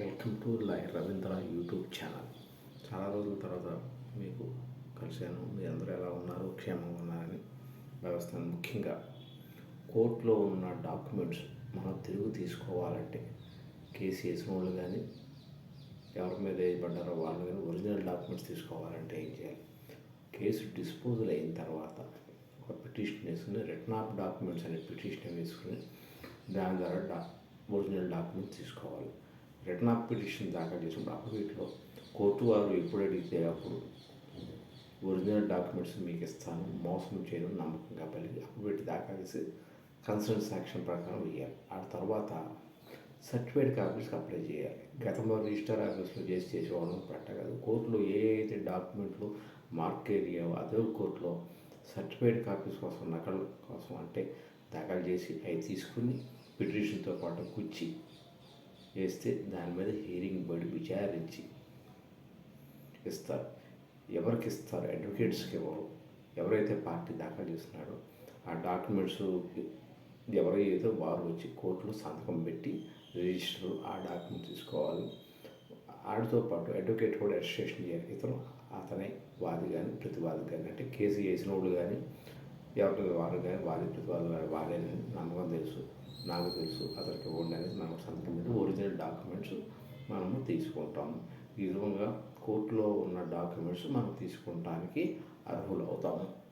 Welcome to lie Ravindra YouTube channel. చాలా రోజుల తర్వాత మీకు కలిశాను. మీరందరూ ఎలా ఉన్నారు? క్షేమంగా ఉన్నారని భావిస్తాను ముఖ్యంగా కోర్టులో ఉన్న డాక్యుమెంట్స్ మనం తిరుగు తీసుకోవాలంటే కేసు వేసిన వాళ్ళు కానీ ఎవరి మీద వేయబడ్డారో వాళ్ళు కానీ ఒరిజినల్ డాక్యుమెంట్స్ తీసుకోవాలంటే ఏం చేయాలి? కేసు డిస్పోజల్ అయిన తర్వాత ఒక పిటిషన్ వేసుకుని రిటర్న్ ఆఫ్ డాక్యుమెంట్స్ అనే పిటిషన్ వేసుకుని దాని ద్వారా డా ఒరిజినల్ డాక్యుమెంట్స్ తీసుకోవాలి. రిటర్న్ ఆఫ్ పిటిషన్ దాఖలు చేసినప్పుడు అఫిడవిట్లో కోర్టు వారు ఎప్పుడు అడిగితే అప్పుడు ఒరిజినల్ డాక్యుమెంట్స్ మీకు ఇస్తాను మోసం చేయడం నమ్మకంగా పలికి అఫిడవిట్ దాఖలు చేసి కన్సర్న్ సాక్షన్ ప్రకారం వేయాలి ఆ తర్వాత సర్టిఫైడ్ కాపీస్కి అప్లై చేయాలి. గతంలో రిజిస్టర్ ఆఫీస్లో చేసి చేసేవాళ్ళం పెట్టగలదు కోర్టులో ఏ అయితే డాక్యుమెంట్లు మార్క్ అయ్యాయో అదే కోర్టులో సర్టిఫైడ్ కాపీస్ కోసం నకలు కోసం అంటే దాఖలు చేసి అవి తీసుకుని పిటిషన్తో పాటు కూర్చి వేస్తే దాని మీద హీరింగ్ బడి విచారించి ఇస్తారు. ఎవరికి ఇస్తారు? అడ్వకేట్స్కి ఇవ్వరు ఎవరైతే పార్టీ దాఖలు చేస్తున్నాడో ఆ డాక్యుమెంట్స్ ఎవరైతే వారు వచ్చి కోర్టులో సంతకం పెట్టి రిజిస్టర్ ఆ డాక్యుమెంట్ తీసుకోవాలి. ఆడితో పాటు అడ్వకేట్ కూడా రిజిస్ట్రేషన్ చేయాలి. ఇతను అతనే వాది కానీ ప్రతివాది కానీ అంటే కేసు చేసిన వాళ్ళు కానీ ఎవరి వారు కానీ వాది ప్రతివాదులు కానీ వారేనని నమ్మకం తెలుసు నాకు తెలుసు అతనికి ఇవ్వండి అనేది నాకు సంతకం పెట్టి డాక్యుమెంట్స్ మనము తీసుకుంటాము. ఈ విధంగా కోర్టులో ఉన్న డాక్యుమెంట్స్ మనం తీసుకుంటానికి అర్హులు అవుతాము